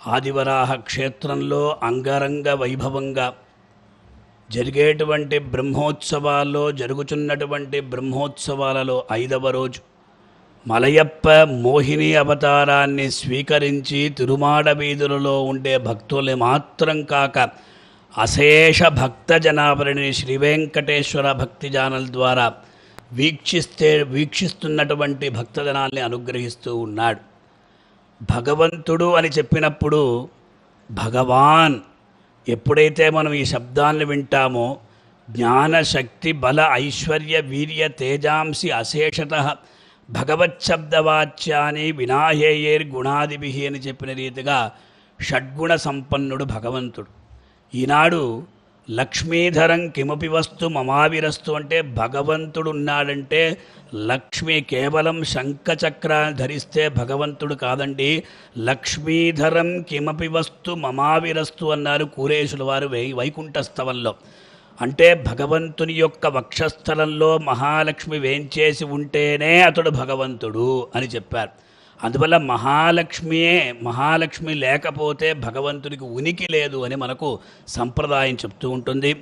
ఆదివరాహ క్షేత్రంలో అంగరంగ వైభవంగా జరిగేటువంటి బ్రహ్మోత్సవాల్లో జరుగుతున్నటువంటి బ్రహ్మోత్సవాలలో ఐదవ రోజు మలయప్ప మోహిని అవతారాన్ని స్వీకరించి తిరుమాడ వీధులలో ఉండే భక్తుల్ని మాత్రం కాక అశేష భక్త జనాభరణి శ్రీ వెంకటేశ్వర భక్తి ఛానల్ ద్వారా వీక్షిస్తే వీక్షిస్తున్నటువంటి భక్తజనాల్ని అనుగ్రహిస్తూ ఉన్నాడు. భగవంతుడు అని చెప్పినప్పుడు భగవాన్ ఎప్పుడైతే మనం ఈ శబ్దాన్ని వింటామో జ్ఞాన శక్తి బల ఐశ్వర్య వీర్య తేజాంసి అశేషత భగవచ్చబ్దవాచ్యాన్ని వినాహేయేర్ గుణాదిభి అని చెప్పిన రీతిగా షడ్గుణ సంపన్నుడు భగవంతుడు. ఈనాడు లక్ష్మీధరం కిమపి వస్తు మమావిరస్తు అంటే భగవంతుడు ఉన్నాడంటే లక్ష్మి కేవలం శంఖచక్రాన్ని ధరిస్తే భగవంతుడు కాదండి. లక్ష్మీధరం కిమపి వస్తు మమావిరస్తు అన్నారు కూరేశుల వారు వై వైకుంఠస్థవంలో అంటే భగవంతుని యొక్క వక్షస్థలంలో మహాలక్ష్మి వేంచేసి ఉంటేనే అతడు భగవంతుడు అని చెప్పారు. అందువల్ల మహాలక్ష్మియే మహాలక్ష్మి లేకపోతే భగవంతునికి ఉనికి లేదు అని మనకు సంప్రదాయం చెప్తూ ఉంటుంది.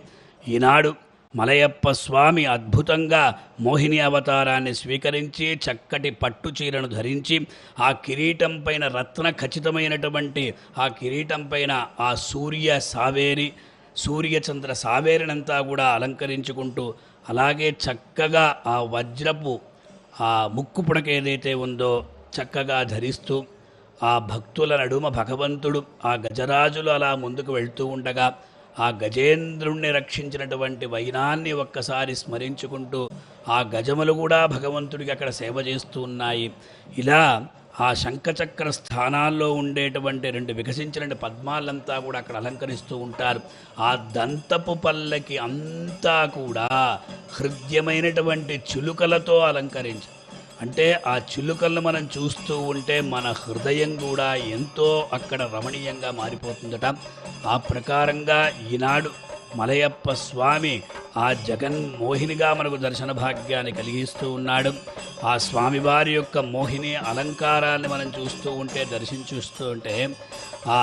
ఈనాడు మలయప్ప స్వామి అద్భుతంగా మోహిని అవతారాన్ని స్వీకరించి చక్కటి పట్టు చీరను ధరించి ఆ కిరీటం పైన రత్న ఖచ్చితమైనటువంటి ఆ కిరీటం పైన ఆ సూర్య సావేరి సూర్యచంద్ర సావేరినంతా కూడా అలంకరించుకుంటూ అలాగే చక్కగా ఆ వజ్రపు ఆ ముక్కు పుడక ఏదైతే ఉందో చక్కగా ధరిస్తూ ఆ భక్తుల నడుమ భగవంతుడు ఆ గజరాజులు అలా ముందుకు వెళ్తూ ఉండగా ఆ గజేంద్రుణ్ణి రక్షించినటువంటి వైనాన్ని ఒక్కసారి స్మరించుకుంటూ ఆ గజములు కూడా భగవంతుడికి అక్కడ సేవ చేస్తూ ఉన్నాయి. ఇలా ఆ శంఖచక్ర స్థానాల్లో ఉండేటువంటి రెండు వికసించిన పద్మాలంతా కూడా అక్కడ అలంకరిస్తూ ఉంటారు. ఆ దంతపు పల్లకి అంతా కూడా హృద్యమైనటువంటి చిలుకలతో అలంకరించారు అంటే ఆ చిలుకలను మనం చూస్తూ ఉంటే మన హృదయం కూడా ఎంతో అక్కడ రమణీయంగా మారిపోతుందట. ఆ ప్రకారంగా ఈనాడు మలయప్ప స్వామి ఆ జగన్ మోహినిగా మనకు దర్శన భాగ్యాన్ని కలిగిస్తూ ఉన్నాడు. ఆ స్వామివారి యొక్క మోహిని అలంకారాన్ని మనం చూస్తూ ఉంటే దర్శించుస్తూ ఉంటే ఆ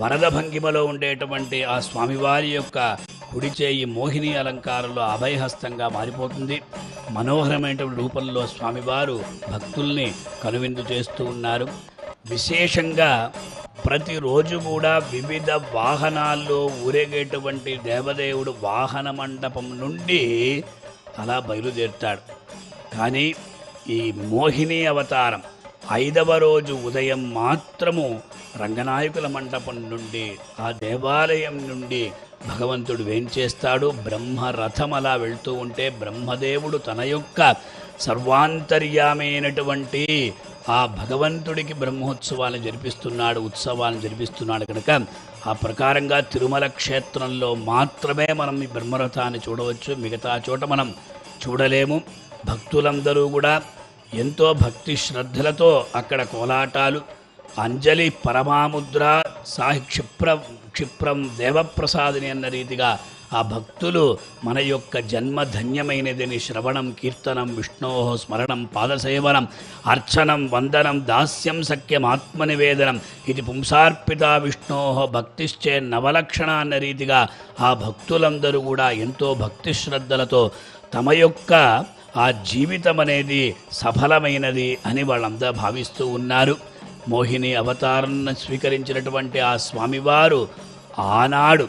వరద భంగిమలో ఉండేటువంటి ఆ స్వామివారి యొక్క కుడిచేయి మోహిని అలంకారంలో అభయహస్తంగా మారిపోతుంది. మనోహరమైన రూపంలో స్వామివారు భక్తుల్ని కనువిందు చేస్తూ ఉన్నారు. విశేషంగా ప్రతిరోజు కూడా వివిధ వాహనాల్లో ఊరేగేటువంటి దేవదేవుడు వాహన మండపం నుండి అలా బయలుదేరుతాడు. కానీ ఈ మోహిని అవతారం ఐదవ రోజు ఉదయం మాత్రము రంగనాయకుల మండపం నుండి ఆ దేవాలయం నుండి భగవంతుడు వేంచేస్తాడు బ్రహ్మరథం అలా వెళ్తూ ఉంటే బ్రహ్మదేవుడు తన యొక్క సర్వాంతర్యామైనటువంటి ఆ భగవంతుడికి బ్రహ్మోత్సవాలను జరిపిస్తున్నాడు ఉత్సవాలను జరిపిస్తున్నాడు కనుక ఆ ప్రకారంగా తిరుమల క్షేత్రంలో మాత్రమే మనం ఈ బ్రహ్మరథాన్ని చూడవచ్చు. మిగతా చోట మనం చూడలేము. భక్తులందరూ కూడా ఎంతో భక్తి శ్రద్ధలతో అక్కడ కోలాటాలు అంజలి పరమాముద్ర సాహి క్షిప్ర క్షిప్రం దేవప్రసాదిని అన్న రీతిగా ఆ భక్తులు మన యొక్క జన్మ ధన్యమైనదని శ్రవణం కీర్తనం విష్ణో స్మరణం పాదసేవనం అర్చనం వందనం దాస్యం సఖ్యం ఆత్మనివేదనం ఇది పుంసార్పిత విష్ణో భక్తిశ్చే నవలక్షణ అన్న రీతిగా ఆ భక్తులందరూ కూడా ఎంతో భక్తి శ్రద్ధలతో తమ యొక్క ఆ జీవితం అనేది సఫలమైనది అని వాళ్ళంతా భావిస్తూ ఉన్నారు. మోహిని అవతారాన్ని స్వీకరించినటువంటి ఆ స్వామివారు ఆనాడు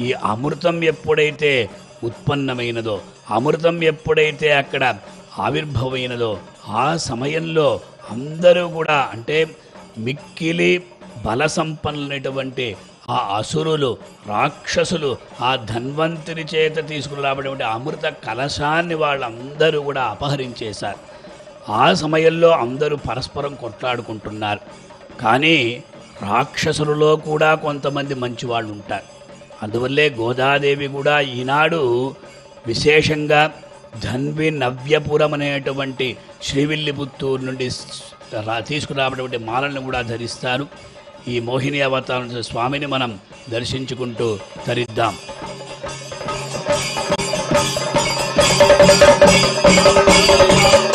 ఈ అమృతం ఎప్పుడైతే ఉత్పన్నమైనదో అమృతం ఎప్పుడైతే అక్కడ ఆవిర్భవమైనదో ఆ సమయంలో అందరూ కూడా అంటే మిక్కిలి బల సంపన్నులైనటువంటి ఆ అసురులు రాక్షసులు ఆ ధన్వంతుని చేత తీసుకుని రాబడినటువంటి అమృత కలశాన్ని వాళ్ళందరూ కూడా అపహరించేశారు. ఆ సమయంలో అందరూ పరస్పరం కొట్లాడుకుంటున్నారు. కానీ రాక్షసులలో కూడా కొంతమంది మంచివాళ్ళు ఉంటారు అందువల్లే గోదాదేవి కూడా ఈనాడు విశేషంగా ధన్వి నవ్యపురం అనేటువంటి శ్రీవిల్లిపుత్తూరు నుండి తీసుకురాబడేటువంటి మాలను కూడా ధరిస్తారు. ఈ మోహిని అవతారం స్వామిని మనం దర్శించుకుంటూ ధరిద్దాం Thank you.